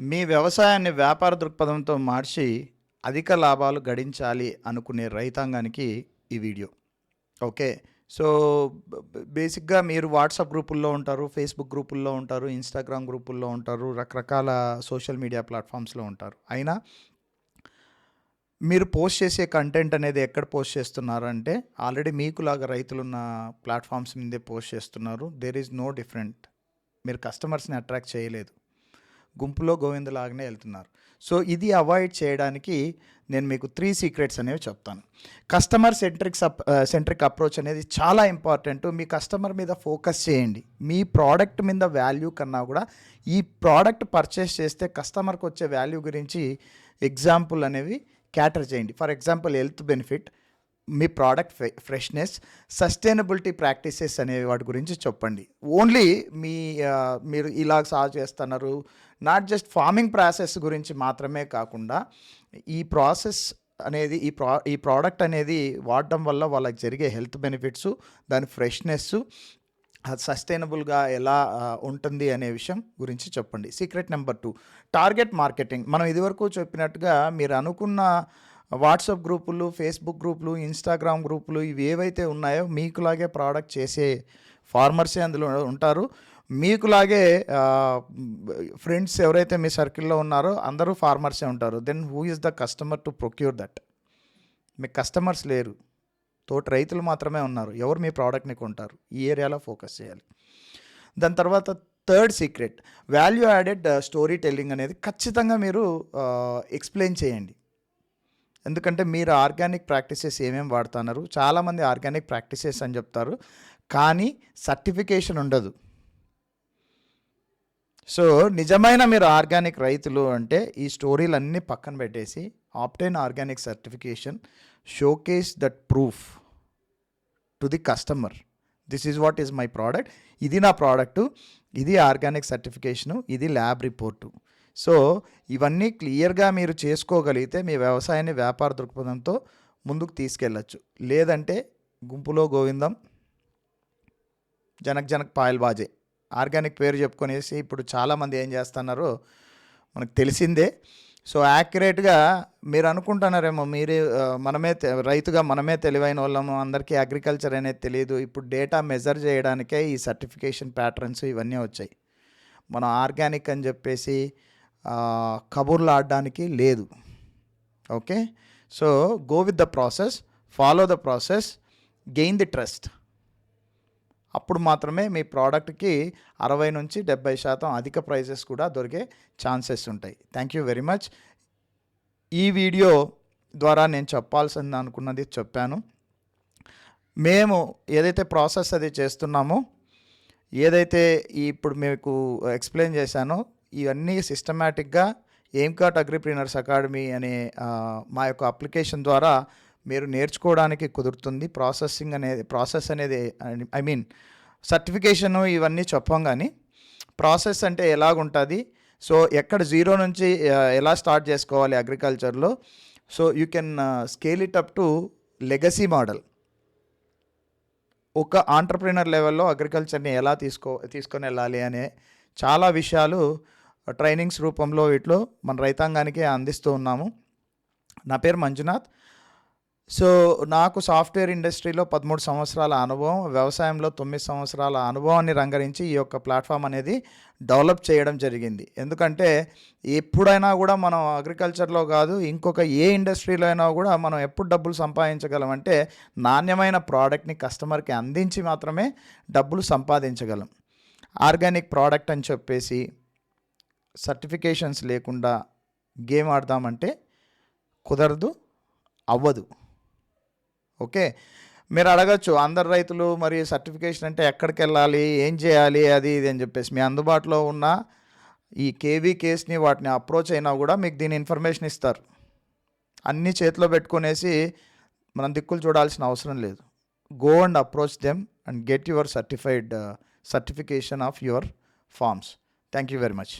మీ వ్యవసాయాన్ని వ్యాపార దృక్పథంతో మార్చి అధిక లాభాలు గడించాలి అనుకునే రైతాంగానికి ఈ వీడియో. ఓకే. సో బేసిక్గా మీరు వాట్సాప్ గ్రూపుల్లో ఉంటారు ఫేస్బుక్ గ్రూపుల్లో ఉంటారు ఇన్స్టాగ్రామ్ గ్రూపుల్లో ఉంటారు రకరకాల సోషల్ మీడియా ప్లాట్ఫామ్స్లో ఉంటారు. అయినా మీరు పోస్ట్ చేసే కంటెంట్ అనేది ఎక్కడ పోస్ట్ చేస్తున్నారంటే ఆల్రెడీ మీకులాగా రైతులున్న ప్లాట్ఫామ్స్ మీదే పోస్ట్ చేస్తున్నారు. There is no different. మీరు కస్టమర్స్ని అట్రాక్ట్ చేయలేదు. గుంపులో గోవిందలాగానే వెళ్తున్నారు. సో ఇది అవాయిడ్ చేయడానికి నేను మీకు త్రీ సీక్రెట్స్ అనేవి చెప్తాను. కస్టమర్ సెంట్రిక్ సప్ సెంట్రిక్ అప్రోచ్ అనేది చాలా ఇంపార్టెంట్. మీ కస్టమర్ మీద ఫోకస్ చేయండి. మీ ప్రోడక్ట్ మీద వాల్యూ కన్నా కూడా ఈ ప్రోడక్ట్ పర్చేస్ చేస్తే కస్టమర్కి వచ్చే వాల్యూ గురించి ఎగ్జాంపుల్ అనేవి క్యాటర్ చేయండి. For example health benefit. Me product freshness sustainability practices అనే వాటి గురించి చెప్పండి. ఓన్లీ మీ మీరు ఇలా సాగు చేస్తున్నారు నాట్ జస్ట్ ఫార్మింగ్ ప్రాసెస్ గురించి మాత్రమే కాకుండా ఈ ప్రాసెస్ అనేది ఈ ప్రా ఈ ప్రోడక్ట్ అనేది వాడడం వల్ల వాళ్ళకి జరిగే హెల్త్ బెనిఫిట్స్ దాని ఫ్రెష్నెస్ సస్టైనబుల్గా ఎలా ఉంటుంది అనే విషయం గురించి చెప్పండి. Secret number two target marketing మనం ఇదివరకు చెప్పినట్టుగా మీరు అనుకున్న వాట్సాప్ గ్రూపులు ఫేస్బుక్ గ్రూపులు ఇన్స్టాగ్రామ్ గ్రూపులు ఇవి ఏవైతే ఉన్నాయో మీకులాగే ప్రోడక్ట్ చేసే ఫార్మర్సే అందులో ఉంటారు. మీకులాగే ఫ్రెండ్స్ ఎవరైతే మీ సర్కిల్లో ఉన్నారో అందరూ ఫార్మర్సే ఉంటారు. Then who is the customer to procure that? మీకు కస్టమర్స్ లేరు. తోటి రైతులు మాత్రమే ఉన్నారు. ఎవరు మీ ప్రోడక్ట్ని కొంటారు? ఈ ఏరియాలో ఫోకస్ చేయాలి. దాని తర్వాత third secret value added story telling అనేది ఖచ్చితంగా మీరు ఎక్స్ప్లెయిన్ చేయండి. ఎందుకంటే మీరు ఆర్గానిక్ ప్రాక్టీసెస్ ఏమేమి వాడుతున్నారు? చాలామంది ఆర్గానిక్ ప్రాక్టీసెస్ అని చెప్తారు. కానీ సర్టిఫికేషన్ ఉండదు. సో నిజమైన మీరు ఆర్గానిక్ రైతులు అంటే ఈ స్టోరీలన్నీ పక్కన పెట్టేసి obtain organic certification showcase that proof to the customer. This is what is my product. ఇది నా ప్రోడక్టు. ఇది ఆర్గానిక్ సర్టిఫికేషను. ఇది ల్యాబ్ రిపోర్టు. సో ఇవన్నీ క్లియర్గా మీరు చేసుకోగలిగితే మీ వ్యవసాయాన్ని వ్యాపార దృక్పథంతో ముందుకు తీసుకెళ్ళచ్చు. లేదంటే గుంపులో గోవిందం జనక్ జనక్ పాయల్ బాజే. ఆర్గానిక్ పేరు చెప్పుకొనేసి ఇప్పుడు చాలామంది ఏం చేస్తున్నారో మనకు తెలిసిందే. సో యాక్యురేట్గా మీరు అనుకుంటున్నారేమో మీరే మనమే రైతుగా మనమే తెలివైన వాళ్ళము అందరికీ అగ్రికల్చర్ అనేది తెలియదు ఇప్పుడు డేటా మెజర్ చేయడానికే ఈ సర్టిఫికేషన్ ప్యాటర్న్స్ ఇవన్నీ వచ్చాయి. మనం ఆర్గానిక్ అని చెప్పేసి కబుర్లు ఆడడానికి లేదు. Okay? So go with the process follow the process gain the trust అప్పుడు మాత్రమే మీ ప్రోడక్ట్కి అరవై నుంచి డెబ్బై శాతం అధిక ప్రైజెస్ కూడా దొరికే ఛాన్సెస్ ఉంటాయి. థ్యాంక్ యూ వెరీ మచ్ ఈ వీడియో ద్వారా నేను చెప్పాల్సింది అనుకున్నది చెప్పాను. మేము ఏదైతే ప్రాసెస్ అది చేస్తున్నామో ఏదైతే ఇప్పుడు మీకు ఎక్స్ప్లెయిన్ చేశానో ఇవన్నీ సిస్టమేటిక్గా ఏంకాట్ అగ్రిప్రీనర్స్ అకాడమీ అనే మా యొక్క అప్లికేషన్ ద్వారా మీరు నేర్చుకోవడానికి కుదురుతుంది. ప్రాసెసింగ్ అనేది ప్రాసెస్ అనేది ఐ మీన్ సర్టిఫికేషను ఇవన్నీ చెప్పం కానీ ప్రాసెస్ అంటే ఎలాగుంటుంది? సో ఎక్కడ జీరో నుంచి ఎలా స్టార్ట్ చేసుకోవాలి అగ్రికల్చర్లో so you can scale it up to legacy model ఒక ఆంటర్ప్రినర్ లెవెల్లో అగ్రికల్చర్ని ఎలా తీసుకో తీసుకొని వెళ్ళాలి అనే చాలా విషయాలు ట్రైనింగ్స్ రూపంలో వీటిలో మన రైతాంగానికి అందిస్తూ ఉన్నాము. నా పేరు మంజునాథ్. సో నాకు సాఫ్ట్వేర్ ఇండస్ట్రీలో పదమూడు సంవత్సరాల అనుభవం వ్యవసాయంలో తొమ్మిది సంవత్సరాల అనుభవాన్ని రంగరించి ఈ యొక్క ప్లాట్ఫామ్ అనేది డెవలప్ చేయడం జరిగింది. ఎందుకంటే ఎప్పుడైనా కూడా మనం అగ్రికల్చర్లో కాదు ఇంకొక ఏ ఇండస్ట్రీలో అయినా కూడా మనం ఎప్పుడు డబ్బులు సంపాదించగలం అంటే నాణ్యమైన ప్రోడక్ట్ని కస్టమర్కి అందించి మాత్రమే డబ్బులు సంపాదించగలం. ఆర్గానిక్ ప్రోడక్ట్ అని చెప్పేసి సర్టిఫికేషన్స్ లేకుండా గేమ్ ఆడదామంటే కుదరదు అవ్వదు. ఓకే? మీరు అడగచ్చు అందరు రైతులు మరి సర్టిఫికేషన్ అంటే ఎక్కడికి వెళ్ళాలి ఏం చేయాలి అది ఇది అని చెప్పేసి. మీ అందుబాటులో ఉన్న ఈ కేవీ కేస్ని వాటిని అప్రోచ్ అయినా కూడా మీకు దీని ఇన్ఫర్మేషన్ ఇస్తారు. అన్నీ చేతిలో పెట్టుకునేసి మనం దిక్కులు చూడాల్సిన అవసరం లేదు. Go and approach them and get your certified certification of your farms thank you very much